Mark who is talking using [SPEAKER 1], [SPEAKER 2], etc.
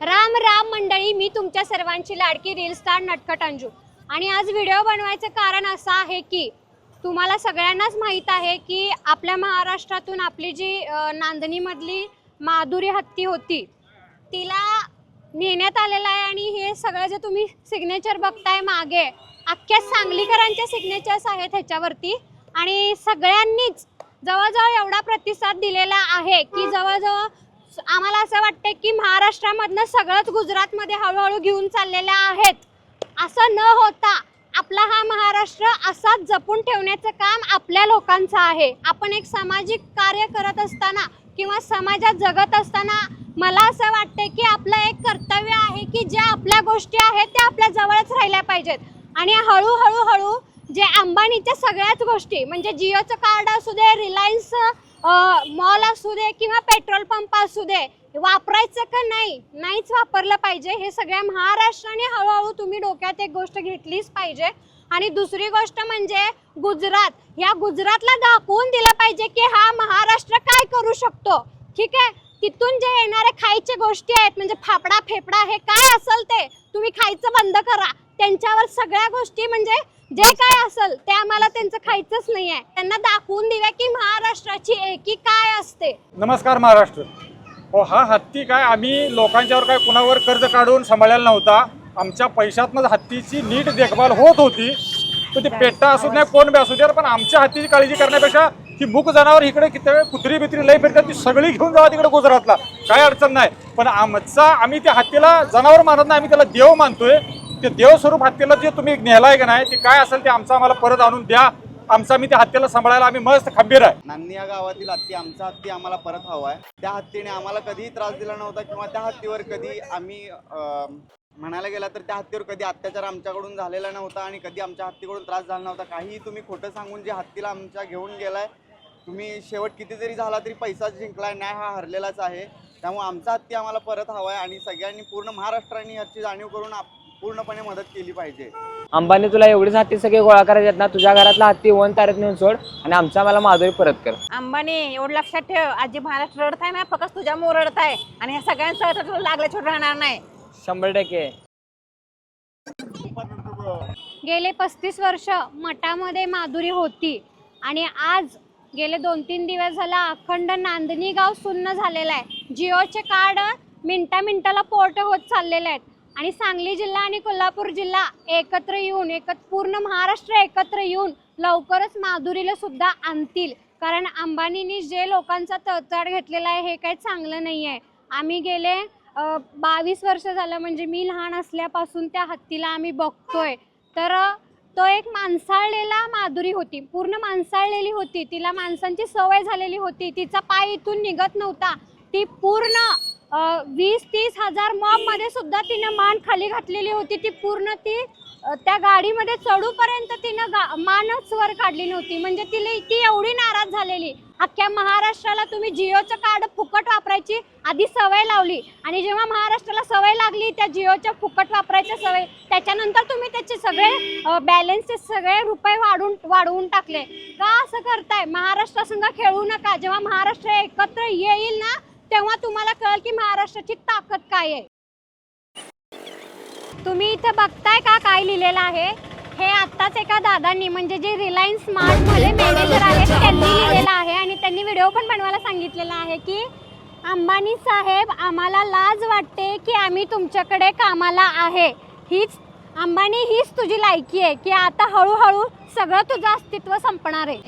[SPEAKER 1] राम राम मंडळी मी तुमच्या सर्वांची लाडकी रील स्टार नटखट अंजू. आणि आज व्हिडिओ बनवायचं कारण असं आहे की तुम्हाला सगळ्यांनाच माहीत आहे की आपल्या महाराष्ट्रातून आपली जी नांदणीमधली माधुरी हत्ती होती तिला नेण्यात आलेलं आहे आणि हे सगळं जे तुम्ही सिग्नेचर बघताय मागे अख्ख्या सांगलीकरांच्या सिग्नेचर्स आहेत ह्याच्यावरती. आणि सगळ्यांनीच जवळजवळ एवढा प्रतिसाद दिलेला आहे की जवळजवळ आम्हाला असं वाटतं की महाराष्ट्रामधनं सगळंच गुजरातमध्ये हळूहळू घेऊन चाललेल्या आहेत. असं न होता आपला हा महाराष्ट्र असाच जपून ठेवण्याचं काम आपल्या लोकांचं आहे. आपण एक सामाजिक कार्य करत असताना किंवा समाजात जगत असताना मला असं वाटतं की आपलं एक कर्तव्य आहे की ज्या आपल्या गोष्टी आहेत त्या आपल्या जवळच राहिल्या पाहिजेत. आणि हळूहळू हळू जे अंबानीच्या सगळ्याच गोष्टी म्हणजे जिओचं कार्ड असू दे रिलायन्स मॉल असू दे किंवा पेट्रोल पंप असू दे वापरायचं का नाही नाहीच वापरलं पाहिजे. हे सगळ्या महाराष्ट्राने हळूहळू तुम्ही डोक्यात एक गोष्ट घेतलीच पाहिजे. आणि दुसरी गोष्ट म्हणजे गुजरात. या गुजरातला दाखवून दिलं पाहिजे की हा महाराष्ट्र काय करू शकतो. ठीक आहे? तिथून जे येणारे खायचे गोष्टी आहेत म्हणजे फाफडा फेफडा हे काय असेल ते तुम्ही खायचं बंद करा. त्यांच्यावर सगळ्या गोष्टी म्हणजे जे काय असेल ते आम्हाला त्यांचं खायचंच नाही आहे. त्यांना दाखवून दिलं की महाराष्ट्राची एकी काय असते.
[SPEAKER 2] नमस्कार महाराष्ट्र. हो हा हत्ती काय आम्ही लोकांच्यावर काय कुणावर कर्ज काढून सांभाळलेला नव्हता. आमच्या पैशातनंच हत्तीची नीट देखभाल होत होती. तर ती पेट्टा असू दे कोण बी असू दे पण आमच्या हत्तीची काळजी करण्यापेक्षा ही मुक जनावर इकडे किती वेळ कुत्री बित्री लई फिरतात ती सगळी घेऊन जावा तिकडे गुजरातला. काय अडचण नाही. पण आमचा आम्ही त्या हत्तीला जनावर मानत नाही आम्ही त्याला देव मानतोय. ते देवस्वरूप हत्येला हत्तीला जे तुम्ही नेलाय का नाही ते काय असेल ते आमचं आम्हाला परत आणून द्या. आमचा आम्ही त्या हत्तीला सांभाळायला आम्ही मस्त खंबीर आहे.
[SPEAKER 3] नान्नी या गावातील हत्ती आमचा हत्ती आम्हाला परत हवा आहे. त्या हत्तीने आम्हाला कधीही त्रास दिला नव्हता किंवा त्या हत्तीवर कधी आम्ही अं, म्हणायला गेला तर त्या हत्तीवर कधी अत्याचार आमच्याकडून झालेला नव्हता आणि कधी आमच्या हत्तीकडून त्रास झाला नव्हता. काहीही तुम्ही खोटं सांगून जे हत्तीला आमच्या घेऊन गेलाय तुम्ही शेवट किती जरी झाला तरी पैसा जिंकलाय न्याय हा हरलेलाच आहे. त्यामुळे आमचा हत्ती आम्हाला परत हवा आहे आणि सगळ्यांनी पूर्ण महाराष्ट्राने याची जाणीव करून आप- पूर्णपणे मदत केली पाहिजे.
[SPEAKER 4] अंबानी तुला एवढीच हत्ती सगळे गोळा करायचे आहेत ना? तुझ्या घरातला हत्ती वन तारीख नेऊन सोड आणि आमचा मला माधुरी परत कर.
[SPEAKER 5] अंबानी एवढं लक्षात ठेव. आजी महाराष्ट्र रडत आहे ना? फक्त तुझ्यामुळे रडत आहे आणि ह्या सगळ्यांचं तुला लागल्या छोट राहणार नाही.
[SPEAKER 4] शंभर टक्के.
[SPEAKER 1] गेले पस्तीस वर्ष मठामध्ये माधुरी होती. आणि आज गेले दोन तीन दिवस झाला अखंड नांदणी गाव सुन्न झालेलं आहे. जिओचे कार्ड मिनटा मिनटाला पोर्ट होत चाललेले आहेत. आणि सांगली जिल्हा आणि कोल्हापूर जिल्हा एकत्र येऊन एकत्र पूर्ण महाराष्ट्र एकत्र येऊन लवकरच माधुरीला सुद्धा आणतील. कारण अंबानींनी जे लोकांचा तळचाड घेतलेला आहे हे काही चांगलं नाही आहे. आम्ही गेले बावीस वर्ष झालं म्हणजे मी लहान असल्यापासून त्या हत्तीला आम्ही बघतोय. तर तो एक माणसाळलेला माधुरी होती. पूर्ण माणसाळलेली होती. तिला माणसांची सवय झालेली होती. तिचा पाय इथून निघत नव्हता. ती पूर्ण वीस तीस हजार मॉबमध्ये सुद्धा तिनं मान खाली घातलेली होती. ती पूर्ण ती त्या गाडीमध्ये चढूपर्यंत तिनं गा मानच वर काढली नव्हती. म्हणजे तिला ती एवढी नाराज झालेली. अख्ख्या महाराष्ट्राला तुम्ही जिओचं कार्ड फुकट वापरायची आधी सवय लावली. आणि जेव्हा महाराष्ट्राला सवय लागली त्या जिओच्या फुकट वापरायच्या सवय त्याच्यानंतर तुम्ही त्याचे सगळे बॅलन्सचे सगळे रुपये वाढून वाढवून टाकले. का असं करताय? महाराष्ट्रासंग खेळू नका. जेव्हा महाराष्ट्र एकत्र येईल ना तेव्हा तुम्हाला कळेल की महाराष्ट्राची ताकद काय आहे. तुम्ही इथं बघताय का काय लिहिलेलं आहे? हे आत्ताच एका दादांनी म्हणजे जे रिलायन्स स्मार्टमध्ये मॅनेजर आहेत त्यांनी लिहिलेलं आहे आणि त्यांनी व्हिडिओ पण बनवायला सांगितलेला आहे की अंबानी साहेब आम्हाला लाज वाटते की आम्ही तुमच्याकडे कामाला आहे. हीच अंबानी हीच तुझी लायकी आहे की आता हळूहळू सगळं तुझं अस्तित्व संपणार आहे.